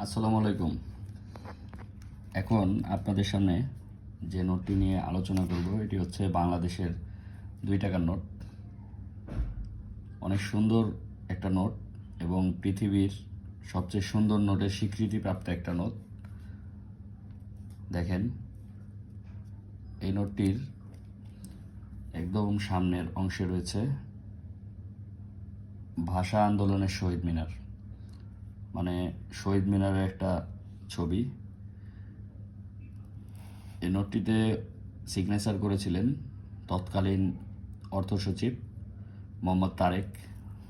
আসসালামু আলাইকুম। এখন আপনাদের সামনে যে নোটটি নিয়ে আলোচনা করব, এটি হচ্ছে বাংলাদেশের দুই টাকার নোট। অনেক সুন্দর একটা নোট এবং পৃথিবীর সবচেয়ে সুন্দর নোটের স্বীকৃতিপ্রাপ্ত একটা নোট। দেখেন, এই নোটটির একদম সামনের অংশে রয়েছে ভাষা আন্দোলনের শহীদ মিনার। মানে শহীদ মিনারের একটা ছবি। এই নোটটিতে সিগনেচার করেছিলেন তৎকালীন অর্থ সচিব মোহাম্মদ তারেক।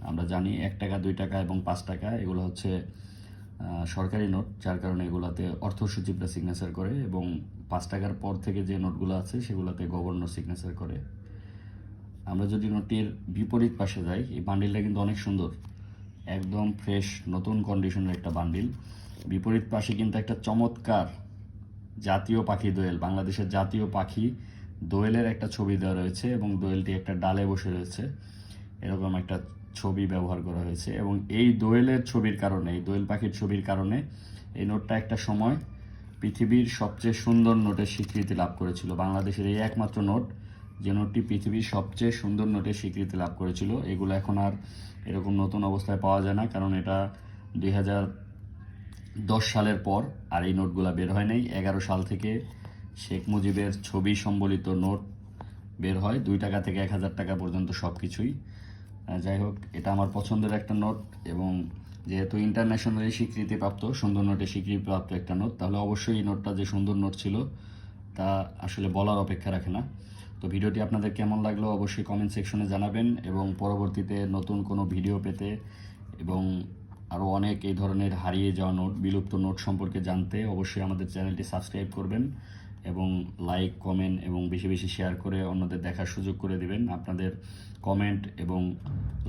আমরা জানি এক টাকা, দুই টাকা এবং পাঁচ টাকা এগুলো হচ্ছে সরকারি নোট, যার কারণে এগুলাতে অর্থ সচিবরা সিগনেচার করে এবং পাঁচ টাকার পর থেকে যে নোটগুলো আছে সেগুলোতে গভর্নর সিগনেচার করে। আমরা যদি নোটটির বিপরীত পাশে যাই, এই বান্ডিলটা কিন্তু অনেক সুন্দর। একদম ফ্রেশ নতুন কন্ডিশনের একটা বান্ডিল বিপরীত পাশে কিন্তু একটা চমৎকার জাতীয় পাখি দোয়েল, বাংলাদেশের জাতীয় পাখি দোয়েলের একটা ছবি দেওয়া রয়েছে এবং দোয়েলটি একটা ডালে বসে রয়েছে। এরকম একটা ছবি ব্যবহার করা হয়েছে এবং এই দোয়েলের ছবির কারণে, এই দোয়েল পাখির ছবির কারণে এই নোটটা একটা সময় পৃথিবীর সবচেয়ে সুন্দর নোটের স্বীকৃতি লাভ করেছিল। বাংলাদেশের এই একমাত্র নোট যে নোটটি পৃথিবীর সবচেয়ে সুন্দর নোটের স্বীকৃতি লাভ করেছিল, এগুলো এখন আর এরকম নতুন অবস্থায় পাওয়া যায় না, কারণ এটা দুই দশ সালের পর আর এই নোটগুলো বের হয় নাই। এগারো সাল থেকে শেখ মুজিবের ছবি সম্বলিত নোট বের হয়, দুই টাকা থেকে এক হাজার টাকা পর্যন্ত সব কিছুই যাই হোক, এটা আমার পছন্দের একটা নোট এবং যেহেতু ইন্টারন্যাশনালি স্বীকৃতিপ্রাপ্ত, সুন্দর নোটে স্বীকৃতিপ্রাপ্ত একটা নোট, তাহলে অবশ্যই এই নোটটা যে সুন্দর নোট ছিল, তা আসলে বলার অপেক্ষা রাখে না। তো ভিডিওটি আপনাদের কেমন লাগল অবশ্যই কমেন্ট সেকশনে জানাবেন এবং পরবর্তীতে নতুন কোনো ভিডিও পেতে এবং আরও অনেক এই ধরনের হারিয়ে যাওয়া নোট, বিলুপ্ত নোট সম্পর্কে জানতে অবশ্যই আমাদের চ্যানেলটি সাবস্ক্রাইব করবেন এবং লাইক কমেন্ট এবং বেশি বেশি শেয়ার করে অন্যদের দেখার সুযোগ করে দিবেন। আপনাদের কমেন্ট এবং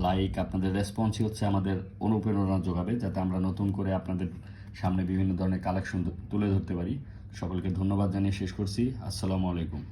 লাইক আপনাদের রেসপন্সই হচ্ছে আমাদের অনুপ্রেরণা যোগাবে, যাতে আমরা নতুন করে আপনাদের সামনে বিভিন্ন ধরনের কালেকশন তুলে ধরতে পারি। সকলকে ধন্যবাদ জানিয়ে শেষ করছি। আসসালামু আলাইকুম।